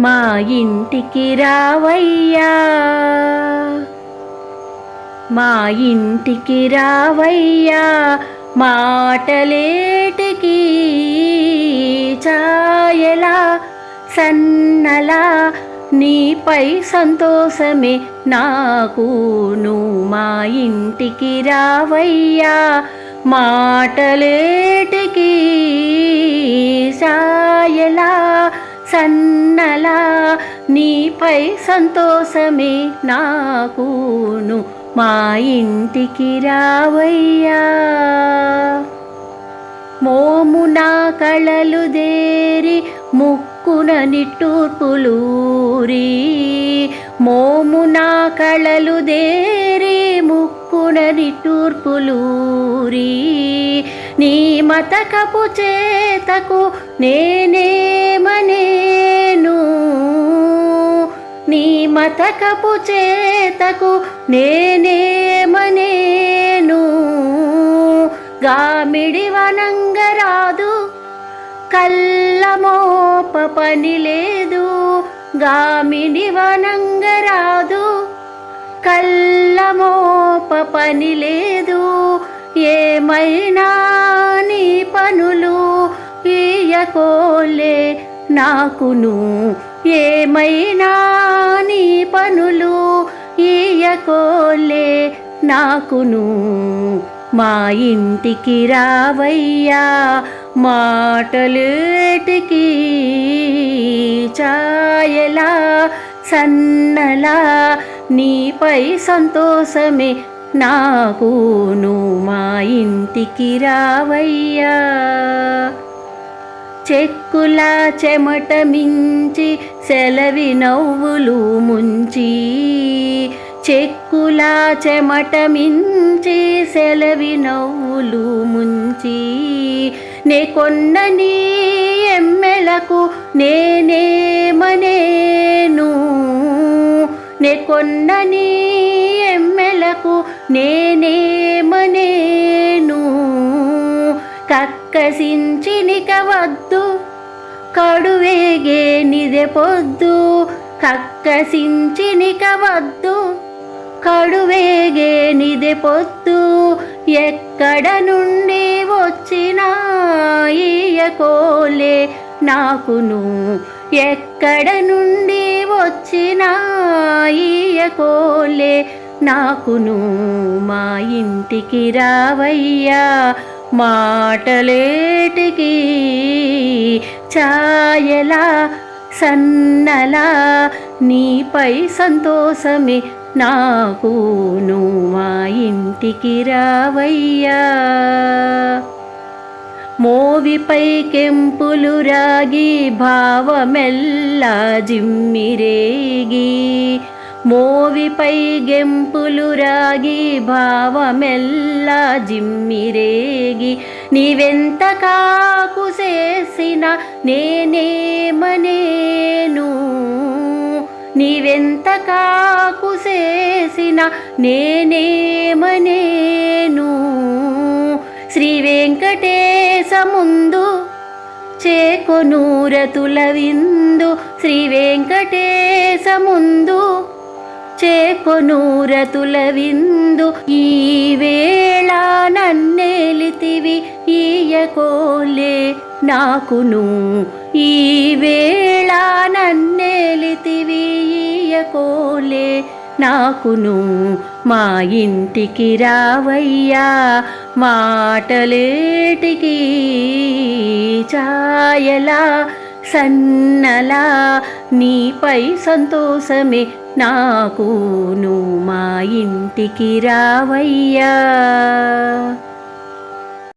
మా ఇంటికి రావయ్యా. మా ఇంటికి రావయ్యా మాటలేటికి చాయలా సన్నలా నీపై సంతోషమే నాకును మా ఇంటికి రావయ్యా మాటలేటికి సాయలా సన్నలా నీపై సంతోషమే నాకును. మా ఇంటికి రావయ్యా. మోమున కళలు దేరి ముక్కున నిట్టూర్పులూరి మోమున కళలు దేరి ముక్కున నిట్టూర్పులూరి నీ మతకపు చేతకు నేనే మతకపు చేతకు నేనేమనేను? గామిడి వనంగరాదు కల్లమోప పని లేదు. గామిడి వనంగరాదు కల్లమోప పని లేదు. ఏమైనా నీ పనులు ఇయ్యకోలే నాకును ఏమైనా నీ పనులు ఇయకోలే నాకును. మా ఇంటికి రావయ్యా మాటలేటికి చాయలా సన్నలా నీపై సంతోషమే నాకును. మా ఇంటికి రావయ్యా. చెక్కుల చెమట మించి సెలవి నవ్వులు ముంచి. చెక్కుల చెమట మించి సెలవి నవ్వులు ముంచి. నే కొన్న నీ ఎమ్మెలకు నేనేమనేను నే కొన్న నీ ఎమ్మెలకు నేనే కక్కసించినిక వద్దు కడువేగే నిదె పొద్దు. కక్కసించినిక వద్దు కడువేగే నిదె పొద్దు. ఎక్కడ నుండి వచ్చినా ఈయకోలే నాకును. ఎక్కడ నుండి వచ్చినా ఈయకోలే నాకును మా ఇంటికి రావయ్యా మాటలేటికి ఛాయలా సన్నలా నీపై సంతోషమే నాకును మా ఇంటికి రావయ్యా. మోవిపై కెంపులు రాగి భావమెల్లా జిమ్మిరేగి మోవిపై గెంపులు రాగి భావమెల్లా జిమ్మిరేగి నీవెంత కాకు చేసిన నేనేమనేను? నీవెంత కాకు చేసిన నేనేమనేను? శ్రీ వెంకటేశ ముందు చేకొనూరతుల విందు. శ్రీ వెంకటేశ ముందు చేకొనూరతుల విందు ఈ వేళ నన్నేలితివి ఈయకోలే నాకును. ఈ వేళ నన్నేలితివి ఈయకోలే నాకును. మా ఇంటికి రావయ్యా మాటలేటికి చాయలా సన్నలా నీపై సంతోషమే నాకును మా ఇంటికి రావయ్యా.